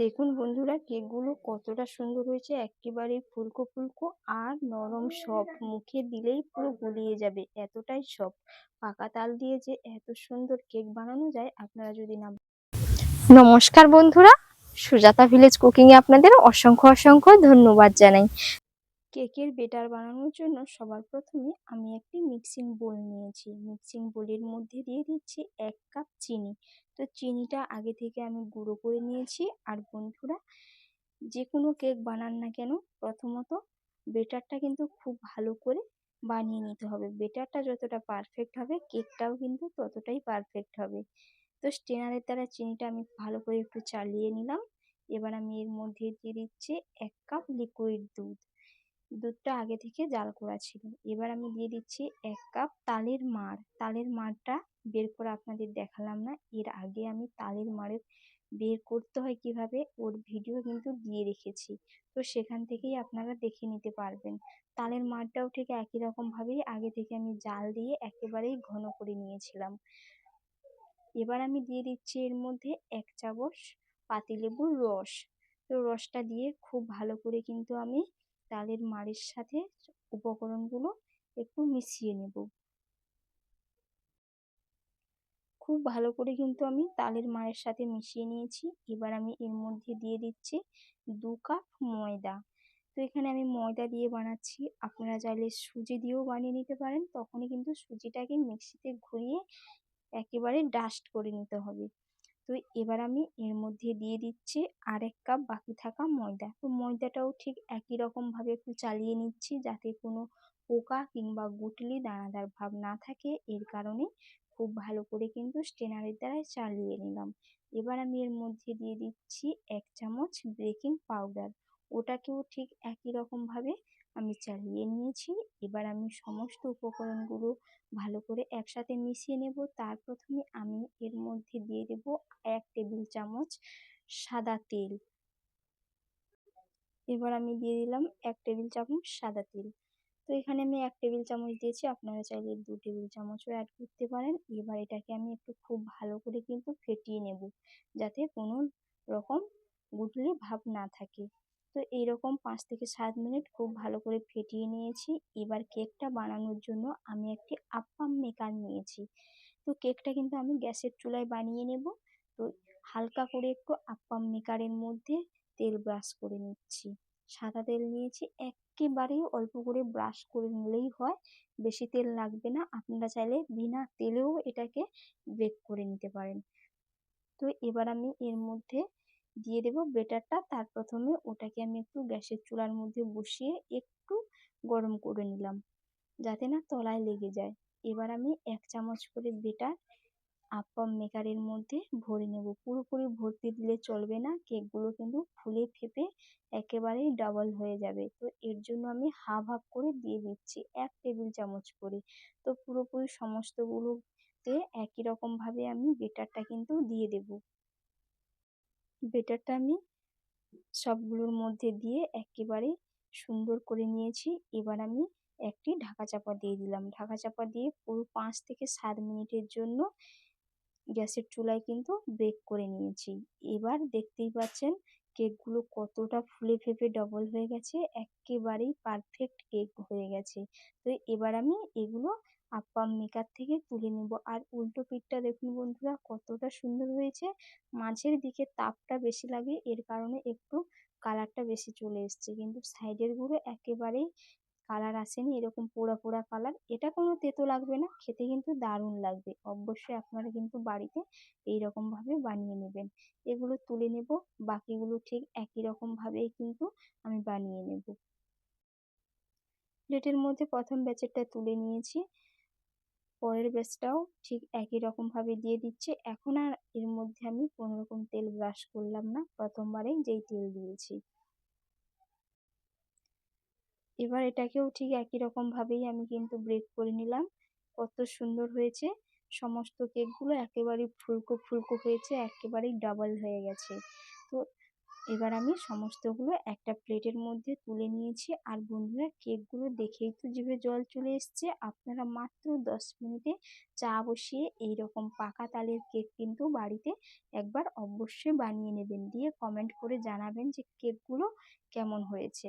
দেখুন বন্ধুরা, কেকগুলো কতটা সুন্দর হয়েছে। একেবারে ফুলকো ফুলকো আর নরম সব। মুখে দিলেই পুরো গুলিয়ে যাবে, এতটাই সফট পাকা তাল দিয়ে যে এত সুন্দর কেক বানানো যায়, আপনারা যদি না নমস্কার বন্ধুরা, সুজাতা ভিলেজ কুকিংয়ে আপনাদের অসংখ্য অসংখ্য ধন্যবাদ জানাই। কেকের বেটার বানানোর জন্য সবার প্রথমে আমি একটি মিক্সিং বোল নিয়েছি। মিক্সিং বোলের মধ্যে দিয়ে দিচ্ছি এক কাপ চিনি। তো চিনিটা আগে থেকে আমি গুঁড়ো করে নিয়েছি। আর বন্ধুরা যে কোনো কেক বানান না কেন, প্রথমত বেটারটা কিন্তু খুব ভালো করে বানিয়ে নিতে হবে। বেটারটা যতটা পারফেক্ট হবে, কেকটাও কিন্তু ততটাই পারফেক্ট হবে। তো স্টেনারের দ্বারা চিনিটা আমি ভালো করে একটু চালিয়ে নিলাম। এবার আমি এর মধ্যে দিয়ে দিচ্ছি এক কাপ লিকুইড দুধ। দুধটা আগে থেকে জাল করা ছিল। এবার আমি দিয়ে দিচ্ছি এক কাপ তালের মাড়। তালের মাড়টা বের করে আপনাদের দেখালাম না। এর আগে আমি তালের মাড়ের বের করতে হয় কীভাবে, ওর ভিডিও কিন্তু দিয়ে রেখেছি। তো সেখান থেকেই আপনারা দেখে নিতে পারবেন। তালের মাড়টাও ঠিক একই রকমভাবেই আগে থেকে আমি জাল দিয়ে একেবারেই ঘন করে নিয়েছিলাম। এবার আমি দিয়ে দিচ্ছি এর মধ্যে এক চামচ পাতিলেবুর রস। তো রসটা দিয়ে খুব ভালো করে কিন্তু আমি তালের মাড়ের সাথে উপকরণগুলো একটু মিশিয়ে নেব। খুব ভালো করে কিন্তু আমি তালের মায়ের সাথে মিশিয়ে নিয়েছি। এবার আমি এর মধ্যে দিয়ে দিচ্ছি দু কাপ ময়দা। তো এখানে আমি ময়দা দিয়ে বানাচ্ছি। আপনারা চাইলে সুজি দিয়েও বানিয়ে নিতে পারেন। তখনই কিন্তু সুজিটাকে মিক্সিতে ঘুরিয়ে একেবারে ডাস্ট করে নিতে হবে। তো এবার আমি এর মধ্যে দিয়ে দিচ্ছি আরেক কাপ বাকি থাকা ময়দা। তো ময়দাটাও ঠিক একই রকমভাবে একটু চালিয়ে নিচ্ছি যাতে কোনো পোকা কিংবা গুটলি, দানাদার ভাব না থাকে। এর কারণে খুব ভালো করে কিন্তু স্টেনারের দ্বারাই চালিয়ে নিলাম। এবার আমি এর মধ্যে দিয়ে দিচ্ছি এক চামচ বেকিং পাউডার। ওটাকেও ঠিক একই রকমভাবে আমি চালিয়ে নিয়েছি। এবার আমি সমস্ত উপকরণগুলো ভালো করে একসাথে মিশিয়ে নেব। তার প্রথমে আমি এর মধ্যে দিয়ে দেব এক টেবিল চামচ সাদা তেল। এবার আমি দিয়ে দিলাম এক টেবিল চামচ সাদা তেল। তো এখানে আমি এক টেবিল চামচ দিয়েছি। আপনারা চাইলে দু টেবিল চামচও অ্যাড করতে পারেন। এবার এটাকে আমি একটু খুব ভালো করে কিন্তু ফেটিয়ে নেব, যাতে কোনো রকম গুটলি ভাব না থাকে। তো এইরকম পাঁচ থেকে সাত মিনিট খুব ভালো করে ফেটিয়ে নিয়েছি। এবার কেকটা বানানোর জন্য আমি একটি আপ্পাম মেকার নিয়েছি। তো কেকটা কিন্তু আমি গ্যাসের চুলায় বানিয়ে নেব। তো হালকা করে একটু আপ্পাম মেকারের মধ্যে তেল ব্রাশ করে নিচ্ছি। সাদা তেল নিয়েছি, একেবারেই অল্প করে ব্রাশ করে নিলেই হয়। বেশি তেল লাগবে না, আপনারা চাইলে বিনা তেলেও এটাকে বেক করে নিতে পারেন। তো এবার আমি এর মধ্যে দিয়ে দেব বেটারটা তার প্রথমে ওটাকে আমি একটু গ্যাসের চুলার মধ্যে বসিয়ে একটু গরম করে নিলাম, যাতে না তলায় লেগে যায়। এবার আমি এক চামচ করে বেটার আপ্পাম মেকারের মধ্যে ভরে নেব। পুরোপুরি ভর্তি দিলে চলবে না, কেকগুলো কিন্তু ফুলে ফেপে একেবারেই ডাবল হয়ে যাবে। তো এর জন্য আমি হাফ হাফ করে দিয়ে দিচ্ছি, এক টেবিল চামচ করে। তো পুরোপুরি সমস্তগুলোতে একই রকমভাবে আমি বেটারটা কিন্তু দিয়ে দেব। বেটারটা আমি সবগুলোর মধ্যে দিয়ে একেবারে সুন্দর করে নিয়েছি। এবার আমি একটি ঢাকা চাপা দিয়ে দিলাম। ঢাকা চাপা দিয়ে পুরো পাঁচ থেকে সাত মিনিটের জন্য গ্যাসের চুলায় কিন্তু বেক করে নিয়েছি। এবার দেখতেই পাচ্ছেন কেকগুলো কতটা ফুলে ফেপে ডবল হয়ে গেছে। একেবারেই পারফেক্ট কেক হয়ে গেছে। তো এবার আমি এগুলো আপ্পাম মেকার থেকে তুলে নেব। আর উল্টো পিঠটা দেখুন বন্ধুরা, কতটা সুন্দর হয়েছে। মাঝের দিকে তাপটা বেশি লাগে, এর কারণে একটু কালারটা বেশি চলে এসছে। কিন্তু সাইডেরগুলো একেবারেই কালার আসেনি, এরকম পোড়া পোড়া কালার। এটা কোনো তেতো লাগবে না, খেতে কিন্তু দারুণ লাগবে। অবশ্যই আপনারা কিন্তু বাড়িতে এই রকমভাবে বানিয়ে নেবেন। এগুলো তুলে নেব, বাকিগুলো ঠিক একই রকমভাবেই কিন্তু আমি বানিয়ে নেব। প্লেটের মধ্যে প্রথম ব্যাচেরটা তুলে নিয়েছি। পরের ব্যাচটাও ঠিক একই রকমভাবে দিয়ে দিচ্ছে। এখন আর এর মধ্যে আমি কোনো রকম তেল ব্রাশ করলাম না। প্রথমবারেই যেই তেল দিয়েছি। এবার এটাকেও ঠিক একই রকমভাবেই আমি কিন্তু ব্রেক করে নিলাম। কত সুন্দর হয়েছে। সমস্ত কেকগুলো একেবারেই ফুলকো ফুলকো হয়েছে, একেবারেই ডাবল হয়ে গেছে। তো এবার আমি সমস্তগুলো একটা প্লেটের মধ্যে তুলে নিয়েছি। আর বন্ধুরা, কেকগুলো দেখেই তো জিভে জল চলে এসছে। আপনারা মাত্র দশ মিনিটে চা বসিয়ে এই রকম পাকা তালের কেক কিন্তু বাড়িতে একবার অবশ্যই বানিয়ে নেবেন। দিয়ে কমেন্ট করে জানাবেন যে কেকগুলো কেমন হয়েছে।